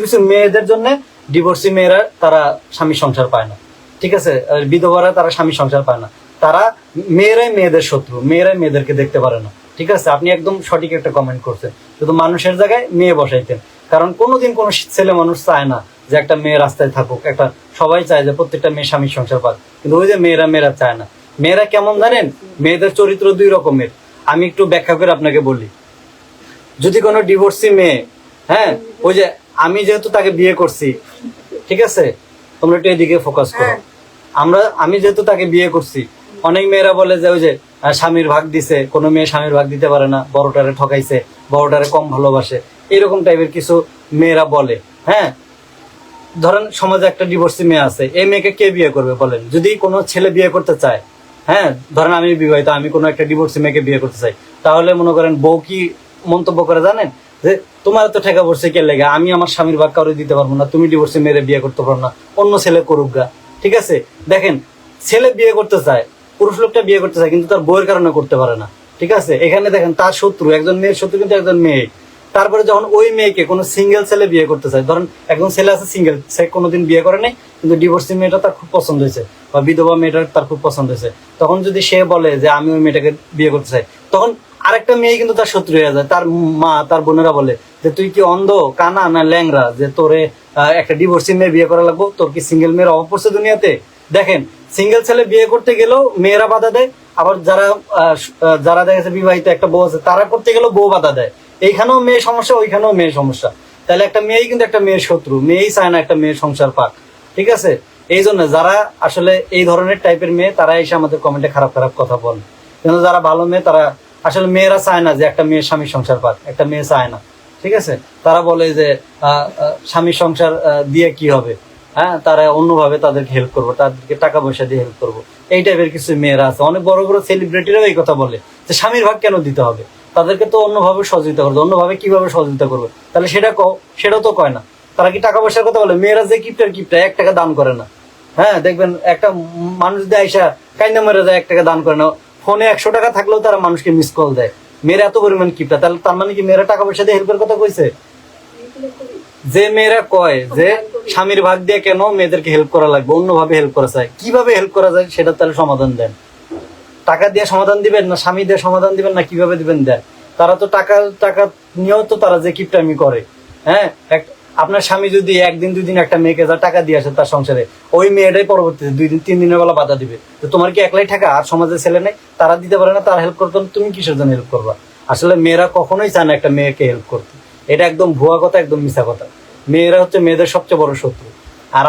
কিছু মেয়েদের জন্য ডিভোর্সি মেয়েরা তারা স্বামী সংসার পায় না। ঠিক আছে? বিধবারা তারা স্বামী সংসার পায় না। তারা মেয়েরাই মেয়েদের শত্রু, মেয়েরাই মেয়েদেরকে দেখতে পারে না। ঠিক আছে? আপনি একদম সঠিক একটা কমেন্ট করছেন। শুধু মানুষের জায়গায় মেয়ে বসাইতেন। কারণ কোনোদিন কোনো ছেলে মানুষ চায় না যে একটা মেয়ে রাস্তায় থাকুক। একটা, সবাই চায় যে প্রত্যেকটা মেয়ে স্বামী সংসার পাক। কিন্তু ওই যে মেয়েরা মেয়েরা চায় না। মেয়েরা কেমন জানেন? মেয়েদের চরিত্র দুই রকমের। আমি একটু ব্যাখ্যা করে আপনাকে বলি। যদি কোনো ডিভোর্সি মেয়ে হ্যাঁ? ওই যে আমি যেহেতু তাকে বিয়ে করছি ঠিক আছে? তোমরা একটু এদিকে ফোকাস করো। আমরা আমি যেহেতু তাকে বিয়ে করছি অনেক মেয়েরা বলে যে ওই যে স্বামীর ভাগ দিছে কোনো মেয়ে স্বামীর ভাগ দিতে পারে না বড়টারে ঠকাইছে বড়টারে কম ভালোবাসে এরকম টাইপের কিছু মেয়েরা বলে হ্যাঁ? ধরেন সমাজে একটা ডিভোর্সি মেয়ে আছে এই মেয়েকে কে বিয়ে করবে বলেন? যদি কোনো ছেলে বিয়ে করতে চায় হ্যাঁ? ধরেন আমি বিবাহিত আমি কোনো একটা ডিভোর্সি মেয়েকে বিয়ে করতে চাই তাহলে মনে করেন বউ কি মন্তব্য করে জানেন? যে তোমার তো ঠেকা পড়ছে কে লেগে? আমি আমার স্বামীর ভাগ কারও দিতে পারব না, তুমি ডিভোর্সি মেয়েরে বিয়ে করতে পারো না, অন্য ছেলে করুক গা। ঠিক আছে? দেখেন, ছেলে বিয়ে করতে চায়, পুরুষ লোকটা বিয়ে করতে চায়, কিন্তু তার বউয়ের কারণে করতে পারে না। ঠিক আছে? এখানে দেখেন, তার শত্রু, একজন মেয়ের শত্রু কিন্তু একজন মেয়ে। তারপরে যখন ওই মেয়েকে কোনো সিঙ্গেল ছেলে বিয়ে করতে চায়, ধরেন একজন ছেলে আছে সিঙ্গেল সে কোনোদিন বিয়ে করে নাই, কিন্তু ডিভোর্সি মেয়েটা তার খুব পছন্দ হয়েছে, বা বিধবা মেয়েটা তার খুব পছন্দ হয়েছে। তখন যদি সে বলে যে আমি ওই মেয়েটাকে বিয়ে করতে চাই, তখন আরেকটা মেয়ে কিন্তু তার শত্রু হয়ে যায়। তার মা, তার বোনেরা বলে যে, তুই কি অন্ধ, কানা না ল্যাংরা যে তোরে একটা ডিভোর্সি মেয়ে বিয়ে করা লাগবো, তোর কি সিঙ্গেল মেয়ের অভাব পড়ছে দুনিয়াতে? দেখেন সিঙ্গেল ছেলে বিয়ে করতে গেলেও মেয়েরা বাধা দেয়, আবার যারা যারা দেখেছে বিবাহিত একটা বউ আছে, তারা করতে গেলেও বউ বাধা দেয়। এইখানেও মেয়ে সমস্যা, ওইখানেও মেয়ে সমস্যা। তাহলে একটা মেয়েই কিন্তু একটা মেয়ের শত্রু, মেয়েই চায় না একটা মেয়ের সংসার পাক। ঠিক আছে? এই জন্য যারা আসলে এই ধরনের টাইপের মেয়ে, তারা এসে আমাদের কমেন্টে খারাপ খারাপ কথা বলে। কিন্তু যারা ভালো মেয়ে, তারা আসলে মেয়েরা চায় না যে একটা মেয়ে স্বামীর সংসার পাক, একটা মেয়ে চায় না। ঠিক আছে? তারা বলে যে স্বামীর সংসার দিয়ে কি হবে? হ্যাঁ তারা অন্যভাবে তাদেরকে হেল্প করব, তাদেরকে টাকা পয়সা দিয়ে হেল্প করব। এই টাইপের কিছু মেয়েরা আছে। অনেক বড় বড় সেলিব্রিটিরাও এই কথা বলে যে, স্বামীর ভাগ কেন দিতে হবে? তাদেরকে তো অন্যভাবে সহযোগিতা করবে অন্যভাবে কীভাবে সহযোগিতা করবে? তাহলে সেটা সেটাও তো কয় না। তারা কি টাকা পয়সার কথা বলে? মেয়েরা যে কিপটার কিপটা এক টাকা দান করে না। হ্যাঁ দেখবেন একটা মানুষ দিয়ে আইসা কাইন্দা মেরে যায়, এক টাকা দান করে না। ফোনে একশো টাকা থাকলেও তারা মানুষকে মিস কল দেয়। মেয়েরা এত পরিমাণ কিপটা তাহলে তার মানে কি মেয়েরা টাকা পয়সা দিয়ে হেল্পের কথা কইছে? যে মেয়েরা কয় যে স্বামীর ভাগ দিয়ে কেন মেয়েদেরকে হেল্প করা লাগবে? অন্যভাবে হেল্প করা যায় কীভাবে হেল্প করা যায় সেটা তাহলে সমাধান দেন। টাকা দিয়ে সমাধান দিবেন না? স্বামী দিয়ে সমাধান দিবেন না? কীভাবে দিবেন দেন? তারা তো টাকা টাকা নিয়েও তো তারা যে কিপটামি করে। হ্যাঁ? আপনার স্বামী যদি একদিন দুই দিন একটা মেয়েকে যা টাকা দিয়ে আসে তার সংসারে, ওই মেয়েটাই পরবর্তীতে দুই দিন, তিন দিনের বেলা বাধা দিবে। তো তোমার কি একলাই টাকা আর সমাজের ছেলে নেই, তারা দিতে পারে না, তারা হেল্প করতো তুমি কিসের জন্য হেল্প করবা? আসলে মেয়েরা কখনোই চায় না একটা মেয়েকে হেল্প করতে। এটা একদম ভুয়া কথা, একদম মিশা কথা। মেয়েরা হচ্ছে মেয়েদের সবচেয়ে বড় শত্রু। আর